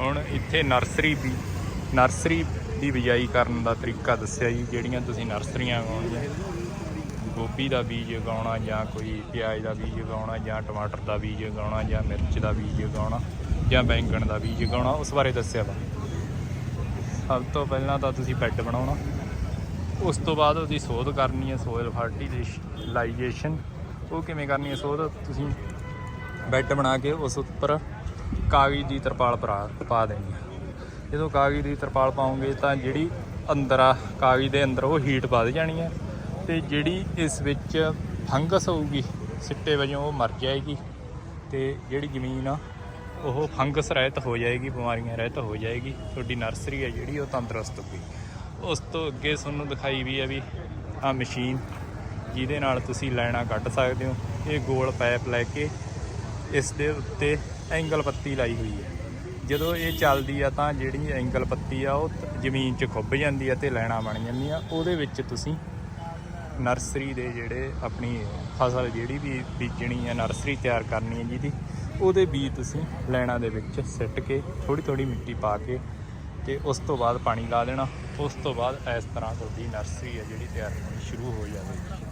ਹੁਣ ਇੱਥੇ ਨਰਸਰੀ ਵੀ ਨਰਸਰੀ ਦੀ ਬਿਜਾਈ ਕਰਨ ਦਾ ਤਰੀਕਾ ਦੱਸਿਆ ਜੀ, ਜਿਹੜੀਆਂ ਤੁਸੀਂ ਨਰਸਰੀਆਂ ਉਗਾਉਣੀਆਂ ਗੋਭੀ ਦਾ ਬੀਜ ਉਗਾਉਣਾ ਜਾਂ ਕੋਈ ਪਿਆਜ਼ ਦਾ ਬੀਜ ਉਗਾਉਣਾ ਜਾਂ ਟਮਾਟਰ ਦਾ ਬੀਜ ਉਗਾਉਣਾ ਜਾਂ ਮਿਰਚ ਦਾ ਬੀਜ ਉਗਾਉਣਾ ਜਾਂ ਬੈਂਗਣ ਦਾ ਬੀਜ ਉਗਾਉਣਾ, ਉਸ ਬਾਰੇ ਦੱਸਿਆ ਵਾ। ਸਭ ਤੋਂ ਪਹਿਲਾਂ ਤਾਂ ਤੁਸੀਂ ਬੈੱਡ ਬਣਾਉਣਾ। ਉਸ ਤੋਂ ਬਾਅਦ ਉਹਦੀ ਸੋਧ ਕਰਨੀ ਹੈ, ਸੋਇਲ ਫਰਟੀਲਾਈਜੇਸ਼ਨ ਉਹ ਕਿਵੇਂ ਕਰਨੀ ਹੈ ਸੋਧ? ਤੁਸੀਂ ਬੈੱਡ ਬਣਾ ਕੇ ਉਸ ਉੱਪਰ ਕਾਗਜ਼ ਦੀ ਤਰਪਾਲ ਪਰਾ ਪਾ ਦੇਣੀ ਆ। ਜਦੋਂ ਕਾਗਜ਼ ਦੀ ਤਰਪਾਲ ਪਾਉਂਗੇ ਤਾਂ ਜਿਹੜੀ ਅੰਦਰ ਆ, ਕਾਗਜ਼ ਦੇ ਅੰਦਰ ਉਹ ਹੀਟ ਵੱਧ ਜਾਣੀ ਹੈ ਤੇ ਜਿਹੜੀ ਇਸ ਵਿੱਚ ਫੰਗਸ ਹੋਊਗੀ, ਸਿੱਟੇ ਵਜੋਂ ਉਹ ਮਰ ਜਾਏਗੀ ਤੇ ਜਿਹੜੀ ਜ਼ਮੀਨ ਆ, ਉਹ ਫੰਗਸ ਰਹਿਤ ਹੋ ਜਾਏਗੀ, ਬਿਮਾਰੀਆਂ ਰਹਿਤ ਹੋ ਜਾਏਗੀ। ਤੁਹਾਡੀ ਨਰਸਰੀ ਹੈ ਜਿਹੜੀ, ਉਹ ਤੰਦਰੁਸਤ ਹੋਊਗੀ। ਉਸ ਤੋਂ ਅੱਗੇ ਤੁਹਾਨੂੰ ਦਿਖਾਈ ਵੀ ਹੈ ਵੀ ਆ ਮਸ਼ੀਨ ਜਿਹਦੇ ਨਾਲ ਤੁਸੀਂ ਲਾਈਨਾਂ ਕੱਢ ਸਕਦੇ ਹੋ। ਇਹ ਗੋਲ ਪਾਈਪ ਲੈ ਕੇ ਇਸ ਦੇ ਉੱਤੇ ਐਂਗਲ ਪੱਤੀ ਲਾਈ ਹੋਈ ਹੈ। ਜਦੋਂ ਇਹ ਚੱਲਦੀ ਆ ਤਾਂ ਜਿਹੜੀ ਐਂਗਲ ਪੱਤੀ ਆ, ਉਹ ਜ਼ਮੀਨ 'ਚ ਖੁੱਭ ਜਾਂਦੀ ਆ ਤੇ ਲਾਈਨਾਂ ਬਣ ਜਾਂਦੀਆਂ ਉਹਦੇ ਵਿੱਚ ਤੁਸੀਂ ਨਰਸਰੀ ਦੇ ਜਿਹੜੇ ਆਪਣੀ ਫਸਲ ਜਿਹੜੀ ਵੀ ਬੀਜਣੀ ਹੈ ਨਰਸਰੀ ਤਿਆਰ ਕਰਨੀ ਹੈ ਜਿਹਦੀ, ਉਹਦੇ ਬੀਜ ਤੁਸੀਂ ਲੈਣਾ ਦੇ ਵਿੱਚ ਸਿੱਟ ਕੇ ਥੋੜੀ ਥੋੜੀ ਮਿੱਟੀ ਪਾ ਕੇ ਤੇ ਉਸ ਤੋਂ ਬਾਅਦ ਪਾਣੀ ਲਾ ਦੇਣਾ। ਉਸ ਤੋਂ ਬਾਅਦ ਇਸ ਤਰ੍ਹਾਂ ਤੁਹਾਡੀ ਨਰਸਰੀ ਹੈ ਜਿਹੜੀ ਤਿਆਰ ਹੋਣੀ ਸ਼ੁਰੂ ਹੋ ਜਾਵੇਗੀ।